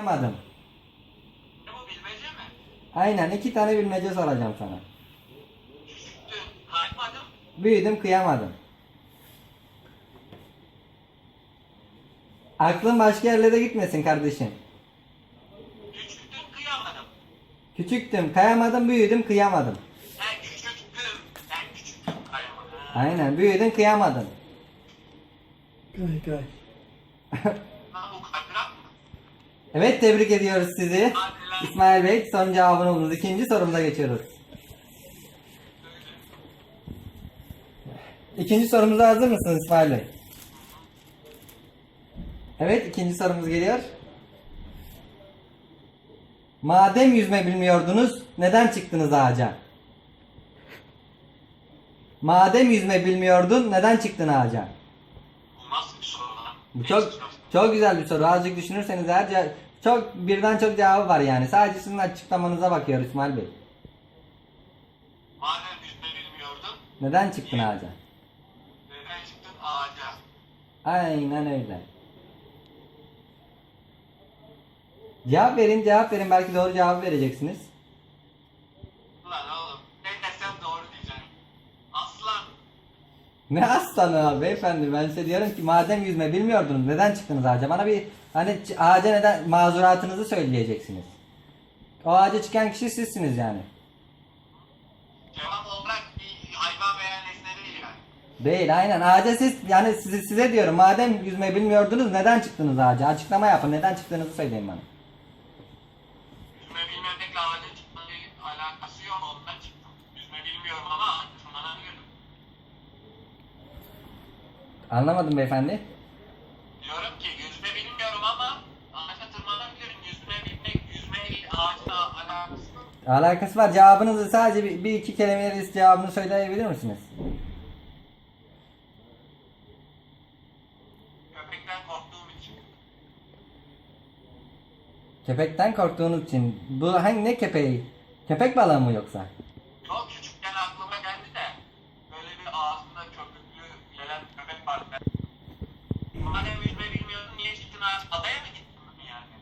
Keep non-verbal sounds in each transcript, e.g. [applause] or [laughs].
Yapamadım. Ne bu bilmece mi? Aynen iki tane bilmece soracağım sana. Küçüktün, kaymadım. Büyüdüm kıyamadım. Aklın başka yerlere gitmesin kardeşim. Küçüktün, kıyamadım. Küçüktüm, kayamadım, büyüdüm, kıyamadım. Sen küçüktün, sen küçüktün, kayamadım. Aynen, büyüdün, kıyamadın. Kay kay. [laughs] Lan bu kaydırak mı? Evet, tebrik ediyoruz sizi. İsmail Bey, son cevabını buldunuz. İkinci sorumuza geçiyoruz. İkinci sorumuza hazır mısınız İsmail Bey? Evet, ikinci sorumuz geliyor. Madem yüzme bilmiyordunuz, neden çıktınız ağaca? Madem yüzme bilmiyordun, neden çıktın ağaca? Bu nasıl bir soru lan? Bu çok çok güzel bir soru. Azıcık düşünürseniz ce- çok birden çok cevabı var yani. Sadece sizin açıklamanıza bakıyor İsmail Bey. Madem yüzme bilmiyordun, Neden çıktın ağaca? neden çıktın ağaca? Aynen öyle. Cevap verin, cevap verin. Belki doğru cevabı vereceksiniz. Ne aslanı beyefendi ben size diyorum ki madem yüzme bilmiyordunuz neden çıktınız ağaca? Bana bir hani ağaca neden mazuratınızı söyleyeceksiniz. O ağaca çıkan kişi sizsiniz yani. cevap olarak bir hayvan veya nesne değil yani. Değil aynen ağaca siz yani size, size diyorum madem yüzme bilmiyordunuz neden çıktınız ağaca? Açıklama yapın neden çıktığınızı söyleyin bana. Yüzme bilmemekle ağaca çıkmanın alakası yok, ondan çıktım. Yüzme bilmiyorum ama tırmanabilirim. Anlamadım beyefendi. Diyorum ki yüzme bilmiyorum ama ağaca tırmanabilirim. Yüzme bilmek, yüzmeyle ağaçla alakası yok. Alakası var cevabınızı sadece bir, bir iki kelimeyle cevabını söyleyebilir misiniz? Köpekten korktuğum için. Köpekten korktuğunuz için. Bu hangi ne köpeği? Köpek balığı mı yoksa? Çok küçükken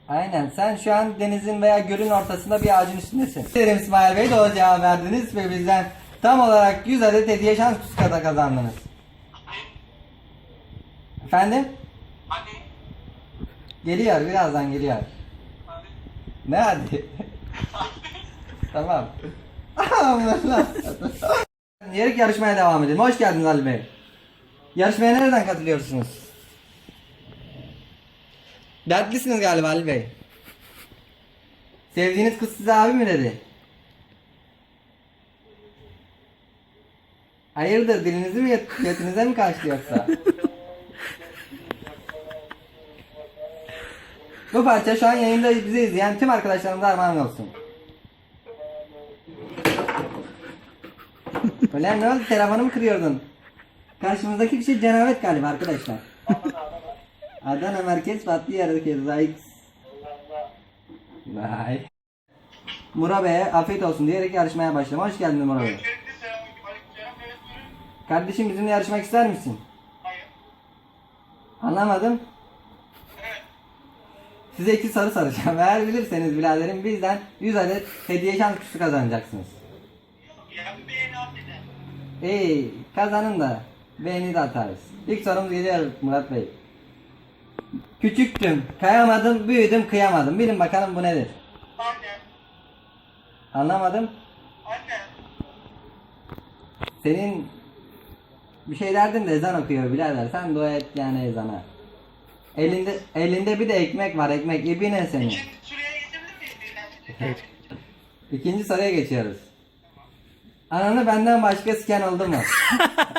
Aynen sen şu an denizin veya gölün ortasında bir ağacın üstündesin. Derim İsmail Bey doğru cevap verdiniz ve bizden tam olarak 100 adet hediye şans puskada kazandınız. Efendim? hani, Geliyor birazdan geliyor. hani, Ne hadi? tamam. Yerik yarışmaya devam edelim. Hoş geldiniz Ali Bey. Yarışmaya nereden katılıyorsunuz? Dertlisiniz galiba Ali Bey. Sevdiğiniz kız size abi mi dedi? Hayırdır dilinizi mi götünüze mi kaçtı yoksa? Bu parça şu an yayında bizi izleyen tüm arkadaşlarımıza armağan olsun. Ulan ne oldu telefonumu kırıyordun. Karşımızdaki kişi cenabet galiba arkadaşlar. Adana merkez Fatih Yarıkez Zayx. Vay. Mura Bey'e afiyet olsun diyerek yarışmaya başladım. Hoş geldin Mura Bey. Kardeşim bizimle yarışmak ister misin? Hayır. Anlamadım. Evet. Size iki soru soracağım. Eğer bilirseniz biraderim bizden 100 adet hediye şans kutusu kazanacaksınız. Ya bir beğeni at. İyi kazanın da beğeni de atarız. İlk sorumuz geliyor Murat Bey. Küçüktüm, kayamadım, büyüdüm, kıyamadım. Bilin bakalım bu nedir? Anne. Anlamadım. Anne. Senin bir şey derdin de ezan okuyor birader. Sen dua et yani ezana. Elinde elinde bir de ekmek var ekmek. İbine seni. Şimdi süreye geçebilir miyiz birden? İkinci soruya geçiyoruz. Ananı benden başka siken oldu mu? [laughs]